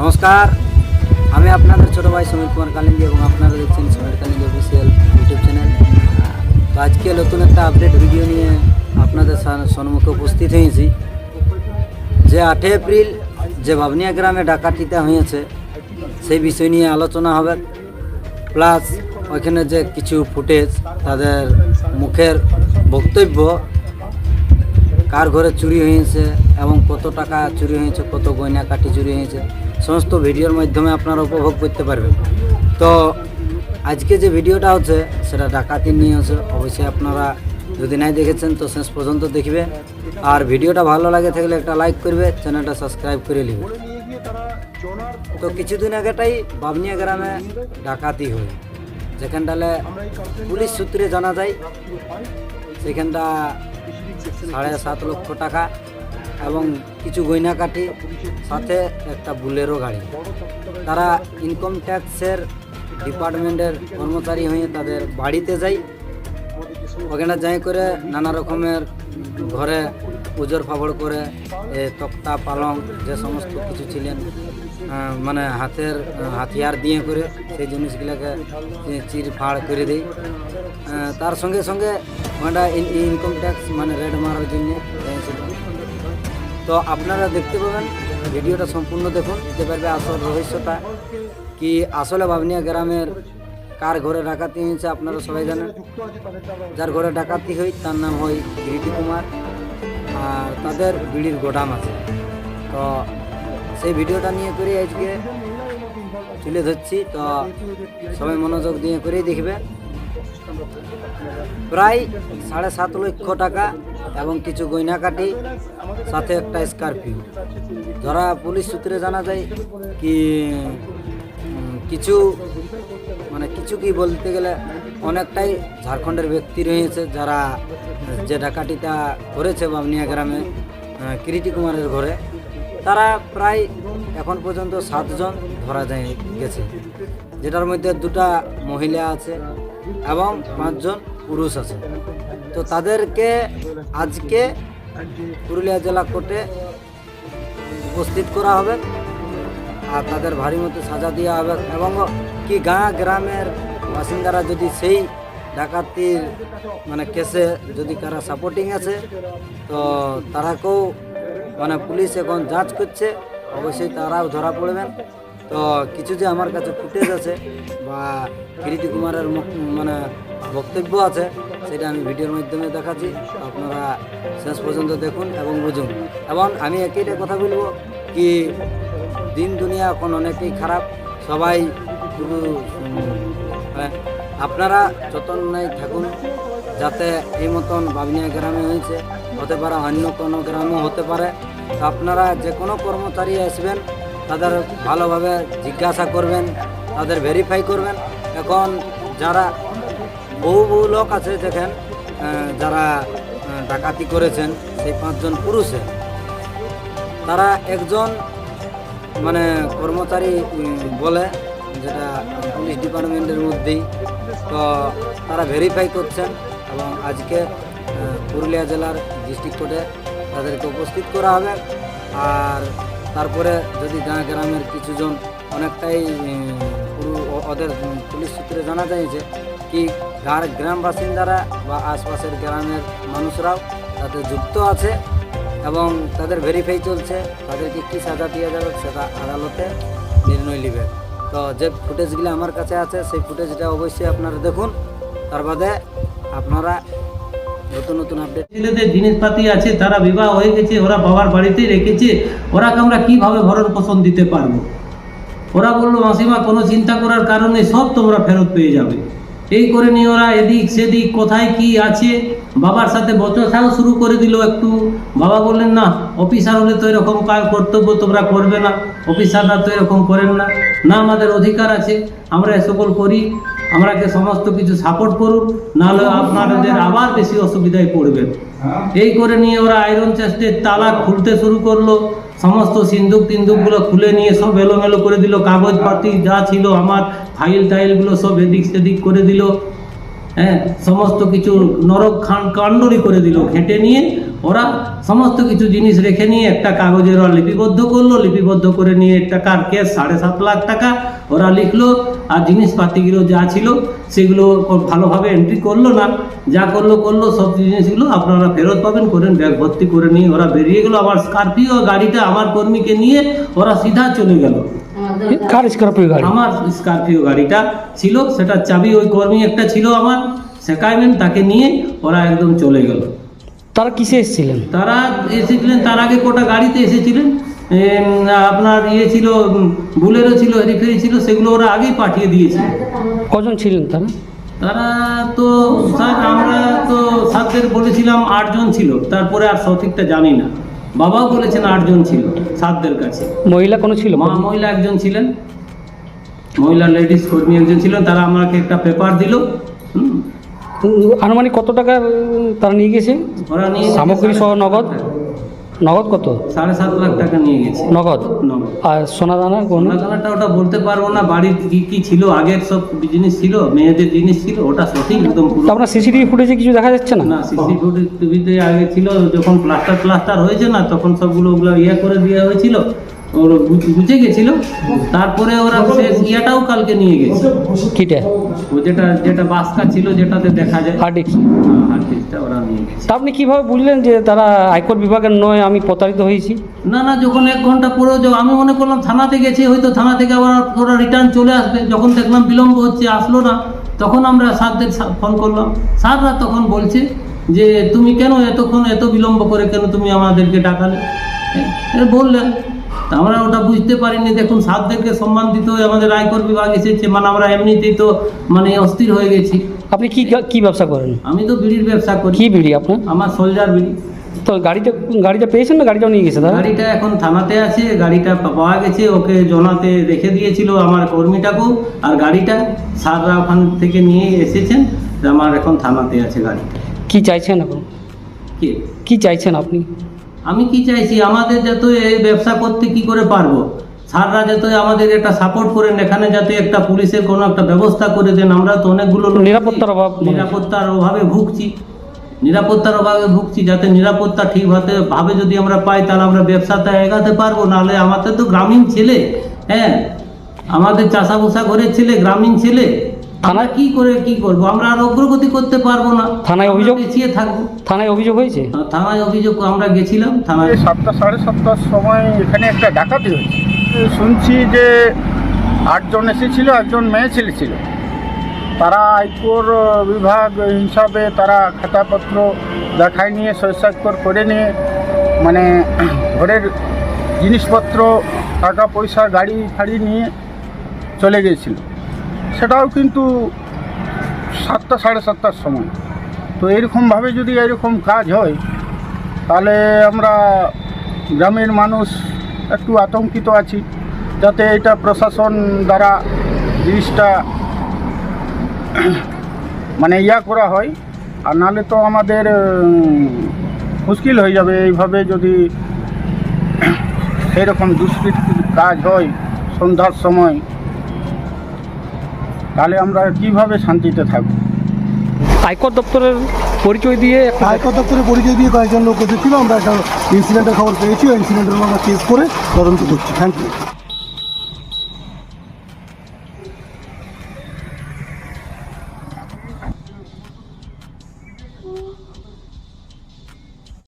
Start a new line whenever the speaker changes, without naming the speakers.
নমস্কার। আমি আপনাদের ছোট ভাই সমীর কুমার কালিন্দী এবং আপনারা দেখছেন Samir Kalindi official YouTube channel তো আজকে নতুন একটা আপডেট ভিডিও নিয়ে আপনাদের সম্মুখে উপস্থিত হয়েছি। যে আটই এপ্রিল যে ভাবনিয়া গ্রামে ডাকাতিটা হয়েছে, সেই বিষয় নিয়ে আলোচনা হবে। প্লাস ওইখানে যে কিছু ফুটেজ, তাদের মুখের বক্তব্য, কার ঘরে চুরি হয়েছে এবং কত টাকা চুরি হয়েছে, কত গয়না কাটি চুরি হয়েছে সমস্ত ভিডিওর মাধ্যমে আপনারা উপভোগ করতে পারবেন। তো আজকে যে ভিডিওটা হচ্ছে, সেটা ডাকাতি নিয়ে আছে অবশ্যই আপনারা যদি নাই দেখেছেন, তো শেষ পর্যন্ত দেখবে। আর ভিডিওটা ভালো লাগে থাকলে একটা লাইক করবে, চ্যানেলটা সাবস্ক্রাইব করে নেবে। তো কিছুদিন আগেটাই বাবনিয়া গ্রামে ডাকাতি হয়। যেখানটালে পুলিশ সূত্রে জানা যায়, সেখানটা সাড়ে সাত লক্ষ টাকা এবং কিছু গয়না কাঠি সাথে একটা বুলেরো গাড়ি। তারা ইনকাম ট্যাক্সের ডিপার্টমেন্টের কর্মচারী হয়ে তাদের বাড়িতে যায় ওখানে যাই করে নানা রকমের ঘরে উজর ফাবড় করে তক্তা, পালং, যে সমস্ত কিছু ছিলেন মানে হাতের, হাতিয়ার দিয়ে করে সেই জিনিসগুলোকে চির ফাড় করে দেয় তার সঙ্গে সঙ্গে ওটা ইনকাম ট্যাক্স মানে রেড মারার জন্য। তো আপনারা দেখতে পাবেন, ভিডিওটা সম্পূর্ণ দেখুন বুঝতে পারবে আসল রহস্যটা কি আসলে বাবনিয়া গ্রামের কার ঘরে ডাকাতি হয়েছে আপনারা সবাই জানেন। যার ঘরে ডাকাতি হয় তার নাম হয় কিরিটি কুমার, আর তাদের বিড়ির গোডাম আছে। তো সেই ভিডিওটা নিয়ে করে আজকে তুলে ধরছি, তো সবাই মনোযোগ দিয়ে করেই দেখবে প্রায় সাড়ে সাত লক্ষ টাকা এবং কিছু গয়না কাটি সাথে একটা স্করপিও। যারা পুলিশ সূত্রে জানা যায় কি কিছু মানে কিছু কি বলতে গেলে অনেকটাই ঝাড়খণ্ডের ব্যক্তি রয়েছে যারা, যে ডাকাতিটা করেছে বামনিয়া গ্রামে কিরিটি কুমারের ঘরে। তারা প্রায় এখন পর্যন্ত সাতজন ধরা যায় গেছে। যেটার মধ্যে দুটা মহিলা আছে। এবং পাঁচজন পুরুষ আছে তো তাদেরকে আজকে পুরুলিয়া জেলা কোর্টে উপস্থিত করা হবে আর তাদের ভারী মতো সাজা দেওয়া হবে এবং কি গাঁ গ্রামের বাসিন্দারা যদি সেই ডাকাতির মানে কেসে যদি কারা সাপোর্টিং আছে, তো তারাকেও মানে পুলিশ এখন যাঞ্চ করছে। অবশ্যই তারাও ধরা পড়বেন। তো কিছু যে আমার কাছে ফুটেজ আছে বা কিরিটি কুমারের মানে বক্তব্য আছে, সেটা আমি ভিডিওর মাধ্যমে দেখাচ্ছি। আপনারা শেষ পর্যন্ত দেখুন এবং বুঝুন। এবং আমি একইটা কথা বলব কি দিন দুনিয়া এখন অনেকেই খারাপ, সবাই শুধু মানে আপনারা যতনায় থাকুন, যাতে এই মতন বাবনিয়া গ্রামে হয়েছে, হতে পারে অন্য কোনো গ্রামও হতে পারে। আপনারা যে কোনো কর্মচারী আসবেন তাদের ভালোভাবে জিজ্ঞাসা করবেন, তাদের ভেরিফাই করবেন। এখন যারা বহু বহু লোক আছে, দেখেন যারা ডাকাতি করেছেন, সেই পাঁচজন পুরুষে তারা একজন মানে কর্মচারী বলে, যেটা পুলিশ ডিপার্টমেন্টের মধ্যেই। তো তারা ভেরিফাই করছেন এবং আজকে পুরুলিয়া জেলার ডিস্ট্রিক্ট কোর্টে তাদেরকে উপস্থিত করা হবে। আর তারপরে যদি গাঁ গ্রামের কিছুজন অনেকটাই ওদের পুলিশ সূত্রে জানা যায় যে কি গার গ্রাম বাসিন্দারা বা আশপাশের গ্রামের মানুষরাও তাতে যুক্ত আছে এবং তাদের ভেরিফাই চলছে তাদেরকে কী সাজা দেওয়া যাবে সেটা আদালতে নির্ণয় নেবে। তো যে ফুটেজগুলো আমার কাছে আছে, সেই ফুটেজটা অবশ্যই আপনারা দেখুন। তার বাদে আপনারা নতুন নতুন আপডেট
ছেলেদের জিনিসপাতি আছে, তারা বিবাহ হয়ে গেছে, ওরা বাবার বাড়িতেই রেখেছে, ওরাকে আমরা কীভাবে ভরণ পোষণ দিতে পারব? ওরা বলল, মাসিমা, কোনো চিন্তা করার কারণে সব তোমরা ফেরত পেয়ে যাবে। এই করে নিয়ে ওরা এদিক সেদিক কোথায় কি আছে, বাবার সাথে বচসাও শুরু করে দিল একটু। বাবা বললেন, না, অফিসার হলে তো এরকম কাজ কর্তব্য তোমরা করবে না, অফিসাররা তো এরকম করেন না। না, আমাদের অধিকার আছে, আমরা এ সকল করি। আমরাকে সমস্ত কিছু সাপোর্ট করুন নাহলে আপনাদের আবার বেশি অসুবিধায় পড়বেন। এই করে নিয়ে ওরা আয়রন চেস্টের তালা খুলতে শুরু করল। সমস্ত সিন্দুক টিন্দুকগুলো খুলে নিয়ে সব এলোমেলো করে দিল। কাগজপাতি যা ছিল আমার ফাইল টাইলগুলো সব এদিক সেদিক করে দিল। হ্যাঁ সমস্ত কিছু নরক খান কাণ্ডরি করে দিল। ঘেঁটে নিয়ে ওরা সমস্ত কিছু জিনিস রেখে নিয়ে একটা কাগজের ওরা লিপিবদ্ধ করল লিপিবদ্ধ করে নিয়ে একটা কার কেস সাড়ে সাত লাখ টাকা ওরা লিখলো আর জিনিসপাতিগুলো যা ছিল সেগুলো ভালোভাবে এন্ট্রি করল না। যা করল করল সব জিনিসগুলো আপনারা ফেরত পাবেন করেন ব্যাগ ভর্তি করে নিয়ে ওরা বেরিয়ে গেলো। আমার স্করপিও গাড়িটা আমার কর্মীকে নিয়ে ওরা সিধা চলে গেল।
কার স্করপিও গাড়ি?
আমার স্করপিও গাড়িটা ছিল সেটা চাবি ওই কর্মী একটা ছিল আমার। শেখাইবেন তাকে নিয়ে ওরা একদম চলে গেল।
তারা কিসে এসেছিলেন?
তারা এসেছিলেন তার আগে কোটা গাড়িতে এসেছিলেন। আপনার ইয়ে ছিল বুলেরও ছিল হেরিফেরি ছিল সেগুলো ওরা আগেই পাঠিয়ে দিয়েছিল
কজন ছিলেন তারা?
তারা তো স্যার আমরা তো স্যারদের বলেছিলাম আটজন ছিল। তারপরে আর সঠিকটা জানি না। বাবাও বলেছেন আটজন ছিল স্যারদের কাছে।
মহিলা কোনো ছিল?
মা মহিলা একজন ছিলেন। মহিলা লেডিস কর্মী একজন ছিলেন। তারা আমাকে একটা পেপার দিল। হুম,
আনুমানিক কত টাকা তারা নিয়ে গেছে? সামগ্রী সহ নগদ? নগদ কত?
সাড়ে সাত লাখ টাকা নিয়ে গেছে।
নগদ? আর সোনা দানা কোনো?
সোনাদানাটা ওটা বলতে পারব না বাড়ির কি কি ছিল আগের সব জিনিস ছিল মেয়েদের জিনিস ছিল ওটা সঠিক একদম পুরো।
আপনার সিসিটিভি ফুটেজে কিছু দেখা যাচ্ছে না?
না সিসিটিভিতে আগে ছিল যখন প্লাস্টার প্লাস্টার হয়েছে না তখন সবগুলো ওগুলো ইয়ে করে দেওয়া হয়েছিল। ওর বুঝে গেছিল তারপরে ওরা ইয়েটাও কালকে নিয়ে গেছে।
কিটা?
ও যেটা যেটা বাসকা ছিল যেটাতে দেখা যায়।
হার্ড ডিস্ক
হার্ড ডিস্কটা ওরা নিয়ে গেছে।
তা আপনি কীভাবে বুঝলেন যে তারা আয়কর বিভাগের নয় আমি প্রতারিত হয়েছি?
না না যখন এক ঘণ্টা পরেও যখন আমি মনে করলাম থানাতে গেছে হয়তো থানা থেকে আবার ওরা রিটার্ন চলে আসবে। যখন দেখলাম বিলম্ব হচ্ছে আসলো না তখন আমরা স্যারদের ফোন করলাম। স্যাররা তখন বলছে যে তুমি কেন এতক্ষণ এত বিলম্ব করে কেন তুমি আমাদেরকে ডাকালে? এ, বললেন তা আমরা ওটা বুঝতে পারিনি। দেখুন স্যারদেরকে সম্মান দিতে হয় আমাদের আয়কর বিভাগ এসেছে মানে আমরা এমনিতেই তো মানে অস্থির হয়ে গেছি।
আপনি কি কি ব্যবসা করেন?
আমি তো বিড়ির ব্যবসা করি।
কি বিড়ি আপনার?
আমার সোলজার বিড়ি।
তো গাড়িটা গাড়িটা পেয়েছেন না? গাড়িটাও নিয়ে গেছে
গাড়িটা এখন থানাতে আছে গাড়িটা পাওয়া গেছে ওকে জনাতে রেখে দিয়েছিল আমার কর্মীটাকেও আর গাড়িটা স্যাররা ওখান থেকে নিয়ে এসেছেন আমার এখন থানাতে আছে গাড়িটা।
কি চাইছেন এখন?
কি?
কি চাইছেন আপনি?
আমি কি চাইছি? আমাদের যাতে এই ব্যবসা করতে কি করে পারব? স্যাররা যাতে আমাদের একটা সাপোর্ট করেন এখানে যাতে একটা পুলিশের কোনো একটা ব্যবস্থা করে দেন। আমরা তো অনেকগুলো
নিরাপত্তার অভাব
নিরাপত্তার অভাবে ভুগছি। নিরাপত্তার অভাবে ভুগছি যাতে নিরাপত্তা ঠিক হতে ভাবে যদি আমরা পাই তাহলে আমরা ব্যবসাটা এগাতে পারব। নাহলে আমাদের তো গ্রামীণ ছেলে হ্যাঁ? আমাদের চাষা ঘরের ছেলে গ্রামীণ ছেলে। আমরা কি করে কি করব? আমরা আর অগ্রগতি করতে পারব না।
থানায় অভিযোগ?
পিছিয়ে থাকব।
থানায় অভিযোগ হয়েছে?
আর থানায় অভিযোগ আমরা গেছিলাম থানায়
সাতটা সাড়ে সাতটার সময় এখানে একটা ডাকাতি হয়েছে। শুনছি যে আটজন এসেছিল একজন মেয়ে ছেলে ছিল। তারা আয়কর বিভাগ হিসাবে তারা খাতাপত্র দেখায় নিয়ে শৈশাক্ষর করে নিয়ে মানে ঘরের জিনিসপত্র টাকা পয়সা গাড়ি ফাড়ি নিয়ে চলে গিয়েছিল। সেটাও কিন্তু সাতটা, সাড়ে সাতটার সময়। তো এরকমভাবে যদি এরকম কাজ হয়, তাহলে আমরা গ্রামের মানুষ একটু আতঙ্কিত আছি, যাতে এটা প্রশাসন দ্বারা জিনিসটা মানে ইয়া করা হয়। আর নাহলে তো আমাদের মুশকিল হয়ে যাবে। এইভাবে যদি এরকম দুষ্কৃতির কাজ হয় সন্ধ্যার সময় তাহলে আমরা কীভাবে শান্তিতে থাকব?
আয়কর দপ্তরের পরিচয় দিয়ে একটা
আয়কর দপ্তরের পরিচয় দিয়ে কয়েকজন লোক এসেছিল আমরা একটা ইনসিডেন্টের খবর পেয়েছি ওই ইনসিডেন্টের আমরা কেস করে তদন্ত করছি। Thank you